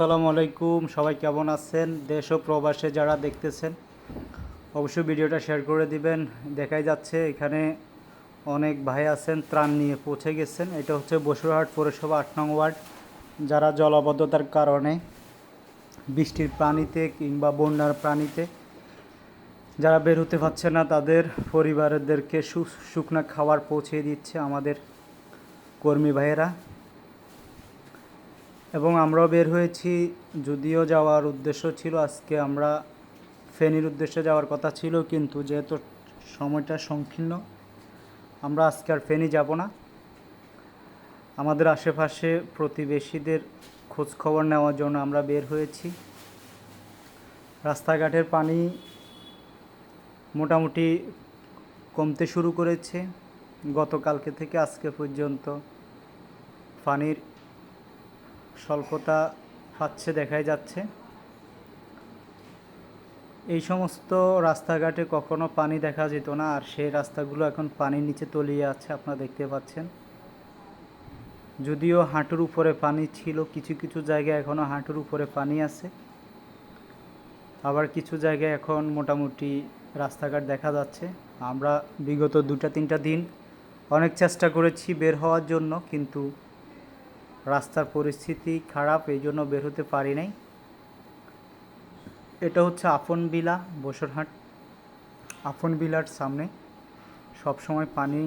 আসসালামু আলাইকুম, সবাই কেমন আছেন? দেশ ও প্রবাসে যারা দেখতেছেন, অবশ্যই ভিডিওটা শেয়ার করে দিবেন। দেখাই যাচ্ছে, এখানে অনেক ভাই আছেন, ত্রাণ নিয়ে পৌঁছে গেছেন। এটা হচ্ছে বসুরহাট পৌরসভা আট নং ওয়ার্ড। যারা জলাবদ্ধতার কারণে বৃষ্টির পানিতে কিংবা বন্যার পানিতে যারা বের হতে পারছে না, তাদের পরিবারদেরকে শুকনা খাবার পৌঁছে দিচ্ছে আমাদের কর্মী ভাইয়েরা। এবং আমরাও বের হয়েছি। যদিও যাওয়ার উদ্দেশ্য ছিল, আজকে আমরা ফেনীর উদ্দেশ্যে যাওয়ার কথা ছিল, কিন্তু যেহেতু সময়টা সংকীর্ণ, আমরা আজকে আর ফেনী যাব না। আমাদের আশেপাশে প্রতিবেশীদের খোঁজ খবর নেওয়ার জন্য আমরা বের হয়েছি। রাস্তাঘাটের পানি মোটামুটি কমতে শুরু করেছে। গতকালকে থেকে আজকে পর্যন্ত পানির স্বল্পতা পাচ্ছে দেখাই যাচ্ছে। এই সমস্ত রাস্তাঘাটে কখনো পানি দেখা যেত না, আর সেই রাস্তাগুলো এখন পানির নিচে তলিয়ে আছে, আপনারা দেখতে পাচ্ছেন। যদিও হাঁটুর উপরে পানি ছিল, কিছু কিছু জায়গায় এখনও হাঁটুর উপরে পানি আছে। আবার কিছু জায়গায় এখন মোটামুটি রাস্তাঘাট দেখা যাচ্ছে। আমরা বিগত দুটা তিনটা দিন অনেক চেষ্টা করেছি বের হওয়ার জন্য, কিন্তু রাস্তার পরিস্থিতি খারাপ, এই জন্য বের হতে পারি নাই। এটা হচ্ছে আপন বিলা, বসরহাট। আপন বিলার সামনে সব সময় পানি,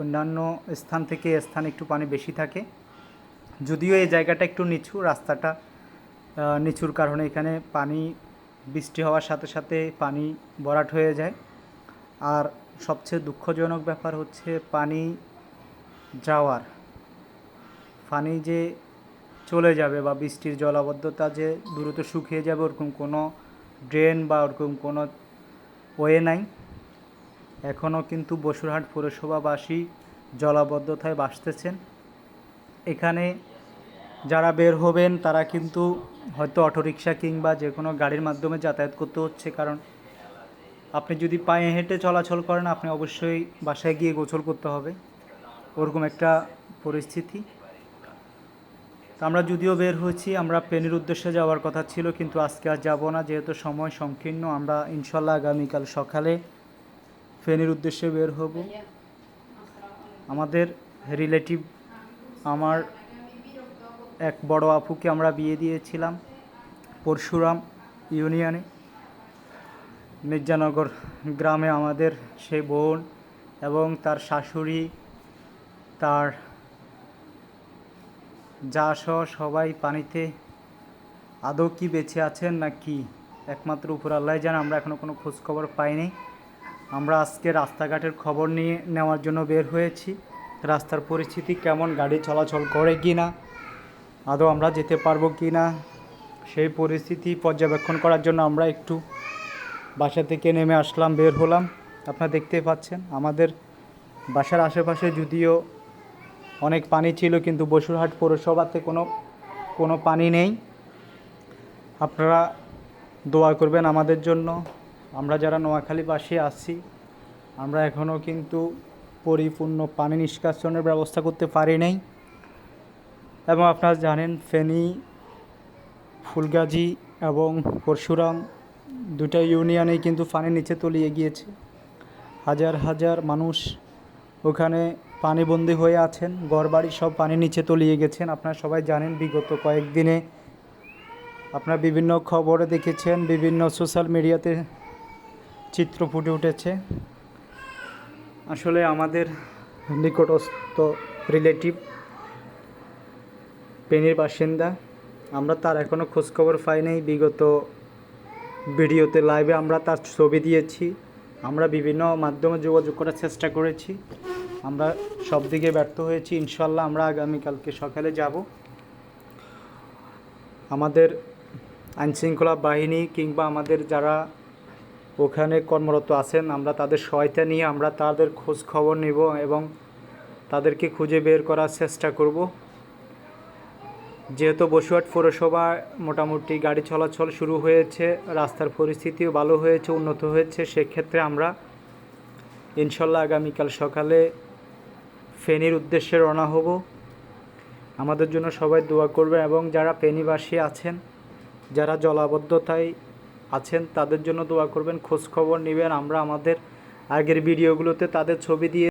অন্যান্য স্থান থেকে স্থানে একটু পানি বেশি থাকে। যদিও এই জায়গাটা একটু নিচু, রাস্তাটা নিচুর কারণে এখানে পানি, বৃষ্টি হওয়ার সাথে সাথে পানি ভরাট হয়ে যায়। আর সবচেয়ে দুঃখজনক ব্যাপার হচ্ছে পানি যাওয়ার। পানি যে চলে যাবে বা বৃষ্টির জলাবদ্ধতা যে দ্রুত শুকিয়ে যাবে, ওরকম কোনো ড্রেন বা ওরকম কোনো ওয়ে নাই। এখনও কিন্তু বসুরহাট পৌরসভাবাসী জলাবদ্ধতায় বাসতেছেন। এখানে যারা বের হবেন, তারা কিন্তু হয়তো অটোরিকশা কিংবা যে কোনো গাড়ির মাধ্যমে যাতায়াত করতে হচ্ছে। কারণ আপনি যদি পায়ে হেঁটে চলাচল করেন, আপনি অবশ্যই বাসায় গিয়ে গোসল করতে হবে। ওরকম একটা পরিস্থিতি। তো আমরা যদিও বের হয়েছি, আমরা পেনের উদ্দেশ্যে যাওয়ার কথা ছিল, কিন্তু আজকে আর যাব না, যেহেতু সময় সংকীর্ণ, আমরা ইনশাল্লাহ আগামীকাল সকালে ফেনীর উদ্দেশ্যে বের হব। আমাদের রিলেটিভ, আমার এক বড় আপুকে আমরা বিয়ে দিয়েছিলাম, পরশুরাম ইউনিয়নে। মির্জানগর গ্রামে আমাদের সেই বোন এবং তার শাশুড়ি, তার যা সহ সবাই পানিতে আদৌ কি বেঁচে আছেন না কি একমাত্র উপর আল্লাহ জান, আমরা এখনও কোনো খোঁজ খবর পাইনি। আমরা আজকে রাস্তাঘাটের খবর নিয়ে নেওয়ার জন্য বের হয়েছি। রাস্তার পরিস্থিতি কেমন, গাড়ি চলাচল করে কি না, আদৌ আমরা যেতে পারব কি না, সেই পরিস্থিতি পর্যবেক্ষণ করার জন্য আমরা একটু বাসা থেকে নেমে আসলাম, বের হলাম। আপনারা দেখতে পাচ্ছেন, আমাদের বাসার আশেপাশে যদিও অনেক পানি ছিল, কিন্তু বসুরহাট পৌরসভাতে কোনো কোনো পানি নেই। আপনারা দোয়া করবেন আমাদের জন্য। আমরা যারা নোয়াখালী পাশে আছি, আমরা এখনও কিন্তু পরিপূর্ণ পানি নিষ্কাশনের ব্যবস্থা করতে পারি নাই। এবং আপনারা জানেন, ফেনী, ফুলগাজী এবং পরশুরাম দুটা ইউনিয়নেই কিন্তু পানির নিচে তলিয়ে গিয়েছে। হাজার হাজার মানুষ ওখানে পানিবন্দী হয়ে আছেন, ঘরবাড়ি সব পানির নিচে তলিয়ে গেছেন। আপনারা সবাই জানেন, বিগত কয়েকদিনে আপনারা বিভিন্ন খবরে দেখেছেন, বিভিন্ন সোশ্যাল মিডিয়াতে চিত্র ফুটে উঠেছে। আসলে আমাদের নিকটস্থ রিলেটিভ, পেনির বাসিন্দা, আমরা তার এখনও খোঁজখবর পাই নাই। বিগত ভিডিওতে, লাইভে আমরা তার ছবি দিয়েছি। আমরা বিভিন্ন মাধ্যমে যোগাযোগ করার চেষ্টা করেছি। আমরা সব দিকে ব্যর্থ হয়েছি ইনশাল্লাহ আমরা আগামীকালকে সকালে যাব। আমাদের আইনশৃঙ্খলা বাহিনী কিংবা আমাদের যারা ওখানে কর্মরত আছেন, আমরা তাদের সহায়তা নিয়ে আমরা তাদের খোঁজ খবর নেব এবং তাদেরকে খুঁজে বের করার চেষ্টা করব। যেহেতু বসুয়াট পৌরসভা মোটামুটি গাড়ি চলাচল শুরু হয়েছে, রাস্তার পরিস্থিতিও ভালো হয়েছে, উন্নত হয়েছে, সেক্ষেত্রে আমরা ইনশাল্লাহ আগামীকাল সকালে ফেনীর উদ্দেশ্যে রওনা হব। আমাদের জন্য সবাই দোয়া করবেন এবং যারা ফেনীবাসী আছেন, যারা জলাবদ্ধতায় আছেন, তাদের জন্য দোয়া করবেন। খোঁজখবর নেবেন। আমরা আমাদের আগের ভিডিওগুলোতে তাদের ছবি দিয়ে